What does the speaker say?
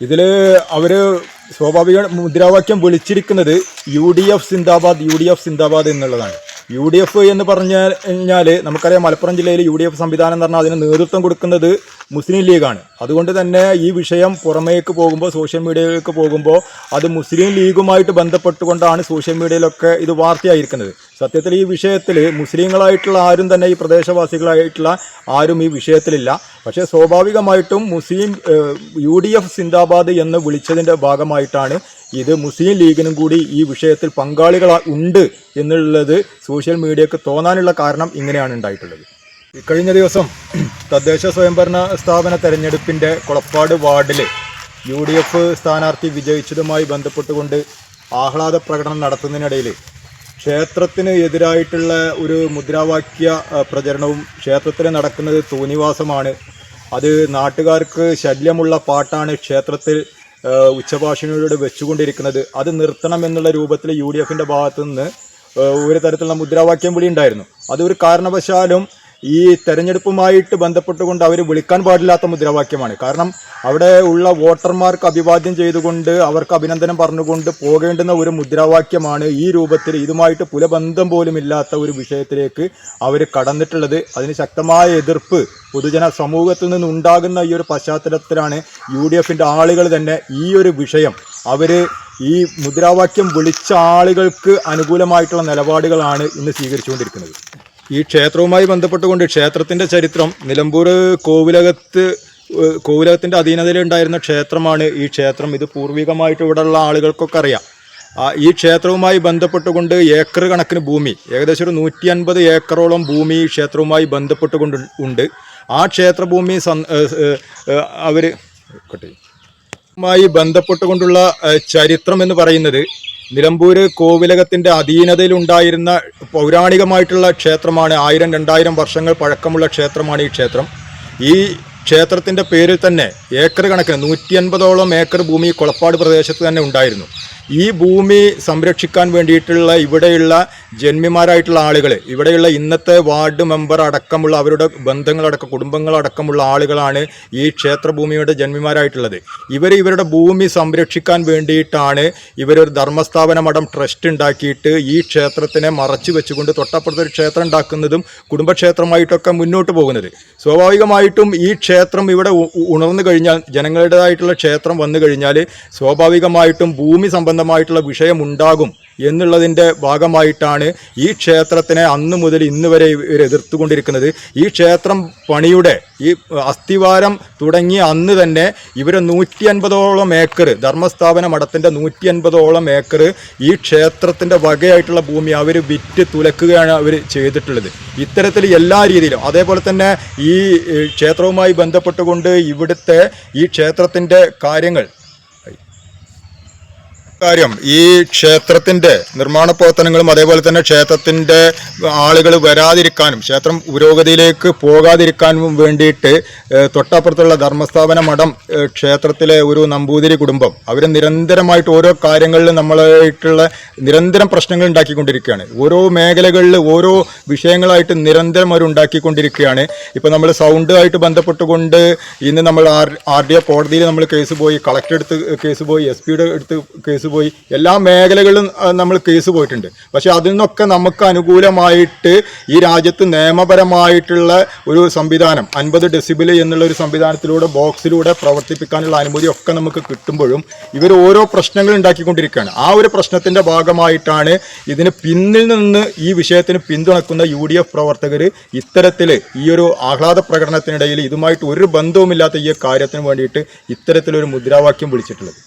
ഇതിൽ അവർ സ്വാഭാവിക മുദ്രാവാക്യം വിളിച്ചിരിക്കുന്നത് യു ഡി എഫ് സിന്ദാബാദ് യു ഡി എഫ് സിന്ദാബാദ് എന്നുള്ളതാണ്. യു ഡി എഫ് എന്ന് പറഞ്ഞു കഴിഞ്ഞാൽ നമുക്കറിയാം മലപ്പുറം ജില്ലയിൽ യു ഡി എഫ് സംവിധാനം എന്ന് പറഞ്ഞാൽ അതിന് നേതൃത്വം കൊടുക്കുന്നത് മുസ്ലിം ലീഗാണ്. അതുകൊണ്ട് തന്നെ ഈ വിഷയം പുറമേക്ക് പോകുമ്പോൾ സോഷ്യൽ മീഡിയയിലേക്ക് പോകുമ്പോൾ അത് മുസ്ലിം ലീഗുമായിട്ട് ബന്ധപ്പെട്ടുകൊണ്ടാണ് സോഷ്യൽ മീഡിയയിലൊക്കെ ഇത് വാർത്തയായിരിക്കുന്നത്. സത്യത്തിൽ ഈ വിഷയത്തിൽ മുസ്ലിങ്ങളായിട്ടുള്ള ആരും തന്നെ ഈ പ്രദേശവാസികളായിട്ടുള്ള ആരും ഈ വിഷയത്തിലില്ല. പക്ഷേ സ്വാഭാവികമായിട്ടും മുസ്ലിം യു ഡി എഫ് സിന്ദാബാദ് എന്ന് വിളിച്ചതിന്റെ ഭാഗമായിട്ടാണ് ഇത് മുസ്ലിം ലീഗിനും കൂടി ഈ വിഷയത്തിൽ പങ്കാളികൾ ഉണ്ട് എന്നുള്ളത് സോഷ്യൽ മീഡിയക്ക് തോന്നാനുള്ള കാരണം ഇങ്ങനെയാണ് ഉണ്ടായിട്ടുള്ളത്. ഇക്കഴിഞ്ഞ ദിവസം തദ്ദേശ സ്വയംഭരണ സ്ഥാപന തെരഞ്ഞെടുപ്പിന്റെ കുളപ്പാട് വാർഡിൽ യു ഡി എഫ് സ്ഥാനാർത്ഥി വിജയിച്ചതുമായി ബന്ധപ്പെട്ടുകൊണ്ട് ആഹ്ലാദ പ്രകടനം നടത്തുന്നതിനിടയിൽ ക്ഷേത്രത്തിന് എതിരായിട്ടുള്ള ഒരു മുദ്രാവാക്യ പ്രചരണവും ക്ഷേത്രത്തിൽ നടക്കുന്നത് തോന്നിവാസമാണ് അത് നാട്ടുകാർക്ക് ശല്യമുള്ള പാട്ടാണ് ക്ഷേത്രത്തിൽ ഉച്ചഭാഷണിയിലൂടെ വെച്ചുകൊണ്ടിരിക്കുന്നത്. അത് നിർത്തണം എന്നുള്ള രൂപത്തിൽ യു ഡി എഫിന്റെ ഭാഗത്തു നിന്ന് ഒരു തരത്തിലുള്ള മുദ്രാവാക്യം വിളി ഉണ്ടായിരുന്നു അതൊരു കാരണവശാലും ഈ തെരഞ്ഞെടുപ്പുമായിട്ട് ബന്ധപ്പെട്ടുകൊണ്ട് അവർ വിളിക്കാൻ പാടില്ലാത്ത മുദ്രാവാക്യമാണ്. കാരണം അവിടെ ഉള്ള വോട്ടർമാർക്ക് അഭിവാദ്യം ചെയ്തുകൊണ്ട് അവർക്ക് അഭിനന്ദനം പറഞ്ഞുകൊണ്ട് പോകേണ്ടുന്ന ഒരു മുദ്രാവാക്യമാണ് ഈ രൂപത്തിൽ ഇതുമായിട്ട് പുലബന്ധം പോലും ഇല്ലാത്ത ഒരു വിഷയത്തിലേക്ക് അവർ കടന്നിട്ടുള്ളത്. അതിന് ശക്തമായ എതിർപ്പ് പൊതുജന സമൂഹത്തിൽ നിന്ന് ഉണ്ടാകുന്ന ഈ ഒരു പശ്ചാത്തലത്തിലാണ് യു ഡി എഫിന്റെ ആളുകൾ തന്നെ ഈ ഒരു വിഷയം അവർ ഈ മുദ്രാവാക്യം വിളിച്ച ആളുകൾക്ക് അനുകൂലമായിട്ടുള്ള നിലപാടുകളാണ് ഇന്ന് സ്വീകരിച്ചുകൊണ്ടിരിക്കുന്നത്. ഈ ക്ഷേത്രവുമായി ബന്ധപ്പെട്ടുകൊണ്ട് ക്ഷേത്രത്തിന്റെ ചരിത്രം നിലമ്പൂർ കോവിലകത്ത് കോവിലകത്തിന്റെ അധീനതയിലുണ്ടായിരുന്ന ക്ഷേത്രമാണ് ഈ ക്ഷേത്രം. ഇത് പൂർവികമായിട്ട് ഇവിടെയുള്ള ആളുകൾക്കൊക്കെ അറിയാം. ഈ ക്ഷേത്രവുമായി ബന്ധപ്പെട്ടുകൊണ്ട് ഏക്കർ കണക്കിന് ഭൂമി ഏകദേശം ഒരു നൂറ്റി അൻപത് ഏക്കറോളം ഭൂമി ഈ ക്ഷേത്രവുമായി ബന്ധപ്പെട്ടുകൊണ്ട് ഉണ്ട്. ആ ക്ഷേത്രഭൂമി അവർ മായി ബന്ധപ്പെട്ടുകൊണ്ടുള്ള ചരിത്രം എന്ന് പറയുന്നത് നിലമ്പൂര് കോവിലകത്തിന്റെ അധീനതയിലുണ്ടായിരുന്ന പൗരാണികമായിട്ടുള്ള ക്ഷേത്രമാണ് ആയിരം രണ്ടായിരം വർഷങ്ങൾ പഴക്കമുള്ള ക്ഷേത്രമാണ് ഈ ക്ഷേത്രം. ഈ ക്ഷേത്രത്തിന്റെ പേരിൽ തന്നെ ഏക്കർ കണക്കിന് നൂറ്റി അൻപതോളം ഏക്കർ ഭൂമി കൊളപ്പാട് പ്രദേശത്ത് തന്നെ ഉണ്ടായിരുന്നു. ഈ ഭൂമി സംരക്ഷിക്കാൻ വേണ്ടിയിട്ടുള്ള ഇവിടെയുള്ള ജന്മിമാരായിട്ടുള്ള ആളുകൾ ഇവിടെയുള്ള ഇന്നത്തെ വാർഡ് മെമ്പർ അടക്കമുള്ള അവരുടെ ബന്ധങ്ങളടക്കം കുടുംബങ്ങളടക്കമുള്ള ആളുകളാണ് ഈ ക്ഷേത്രഭൂമിയുടെ ജന്മിമാരായിട്ടുള്ളത്. ഇവർ ഇവരുടെ ഭൂമി സംരക്ഷിക്കാൻ വേണ്ടിയിട്ടാണ് ഇവരൊരു ധർമ്മസ്ഥാപന മഠം ട്രസ്റ്റ് ഉണ്ടാക്കിയിട്ട് ഈ ക്ഷേത്രത്തിനെ മറച്ചു വെച്ചുകൊണ്ട് തൊട്ടപ്പുറത്തൊരു ക്ഷേത്രം ഉണ്ടാക്കുന്നതും കുടുംബക്ഷേത്രമായിട്ടൊക്കെ മുന്നോട്ട് പോകുന്നത്. സ്വാഭാവികമായിട്ടും ഈ ക്ഷേത്രം ഇവിടെ ഉണർന്നു കഴിഞ്ഞാൽ ജനങ്ങളുടേതായിട്ടുള്ള ക്ഷേത്രം വന്നു കഴിഞ്ഞാൽ സ്വാഭാവികമായിട്ടും ഭൂമി സംബന്ധമായിട്ടുള്ള വിഷയമുണ്ടാകും എന്നുള്ളതിന്റെ ഭാഗമായിട്ടാണ് ഈ ക്ഷേത്രത്തിനെ അന്ന് മുതൽ ഇന്ന് വരെ ഇവർ എതിർത്തുകൊണ്ടിരിക്കുന്നത്. ഈ ക്ഷേത്രം പണിയുടെ ഈ അസ്ഥിവാരം തുടങ്ങിയ അന്ന് തന്നെ ഇവർ നൂറ്റി അൻപതോളം ഏക്കർ ധർമ്മസ്ഥാപന മഠത്തിന്റെ നൂറ്റി അൻപതോളം ഏക്കർ ഈ ക്ഷേത്രത്തിന്റെ വകയായിട്ടുള്ള ഭൂമി അവർ വിറ്റ് തുലക്കുകയാണ് അവർ ചെയ്തിട്ടുള്ളത്. ഇത്തരത്തിൽ എല്ലാ രീതിയിലും അതേപോലെ തന്നെ ഈ ക്ഷേത്രവുമായി ബന്ധപ്പെട്ടുകൊണ്ട് ഇവിടുത്തെ ഈ ക്ഷേത്രത്തിന്റെ കാര്യങ്ങൾ കാര്യം ഈ ക്ഷേത്രത്തിന്റെ നിർമ്മാണ പ്രവർത്തനങ്ങളും അതേപോലെ തന്നെ ക്ഷേത്രത്തിന്റെ ആളുകൾ വരാതിരിക്കാനും ക്ഷേത്രം പുരോഗതിയിലേക്ക് പോകാതിരിക്കാനും വേണ്ടിയിട്ട് തൊട്ടപ്പുറത്തുള്ള ധർമ്മസ്ഥാപന മഠം ക്ഷേത്രത്തിലെ ഒരു നമ്പൂതിരി കുടുംബം. അവർ നിരന്തരമായിട്ട് ഓരോ കാര്യങ്ങളിലും നമ്മളായിട്ടുള്ള നിരന്തരം പ്രശ്നങ്ങൾ ഉണ്ടാക്കിക്കൊണ്ടിരിക്കുകയാണ്. ഓരോ മേഖലകളിൽ ഓരോ വിഷയങ്ങളായിട്ട് നിരന്തരം അവർ ഉണ്ടാക്കിക്കൊണ്ടിരിക്കുകയാണ്. ഇപ്പം നമ്മൾ സൗണ്ടുമായിട്ട് ബന്ധപ്പെട്ടുകൊണ്ട് ഇന്ന് നമ്മൾ ആർ ആർ ഡി എ കോടതിയിൽ നമ്മൾ കേസ് പോയി കളക്ടർ എടുത്ത് കേസ് പോയി എസ് പിയുടെ അടുത്ത് കേസ് പോയി എല്ലാ മേഖലകളിലും നമ്മൾ കേസ് പോയിട്ടുണ്ട്. പക്ഷേ അതിൽ നിന്നൊക്കെ നമുക്ക് അനുകൂലമായിട്ട് ഈ രാജ്യത്ത് നിയമപരമായിട്ടുള്ള ഒരു സംവിധാനം അൻപത് ഡെസിബിൾ എന്നുള്ള ഒരു സംവിധാനത്തിലൂടെ ബോക്സിലൂടെ പ്രവർത്തിപ്പിക്കാനുള്ള അനുമതി ഒക്കെ നമുക്ക് കിട്ടുമ്പോഴും ഇവർ ഓരോ പ്രശ്നങ്ങൾ ഉണ്ടാക്കിക്കൊണ്ടിരിക്കുകയാണ്. ആ ഒരു പ്രശ്നത്തിന്റെ ഭാഗമായിട്ടാണ് ഇതിന് പിന്നിൽ നിന്ന് ഈ വിഷയത്തിന് പിന്തുണക്കുന്ന യു ഡി എഫ് പ്രവർത്തകർ ഇത്തരത്തിൽ ഈ ഒരു ആഹ്ലാദ പ്രകടനത്തിനിടയിൽ ഇതുമായിട്ട് ഒരു ബന്ധവുമില്ലാത്ത ഈ കാര്യത്തിന് വേണ്ടിയിട്ട് ഇത്തരത്തിലൊരു മുദ്രാവാക്യം വിളിച്ചിട്ടുള്ളത്.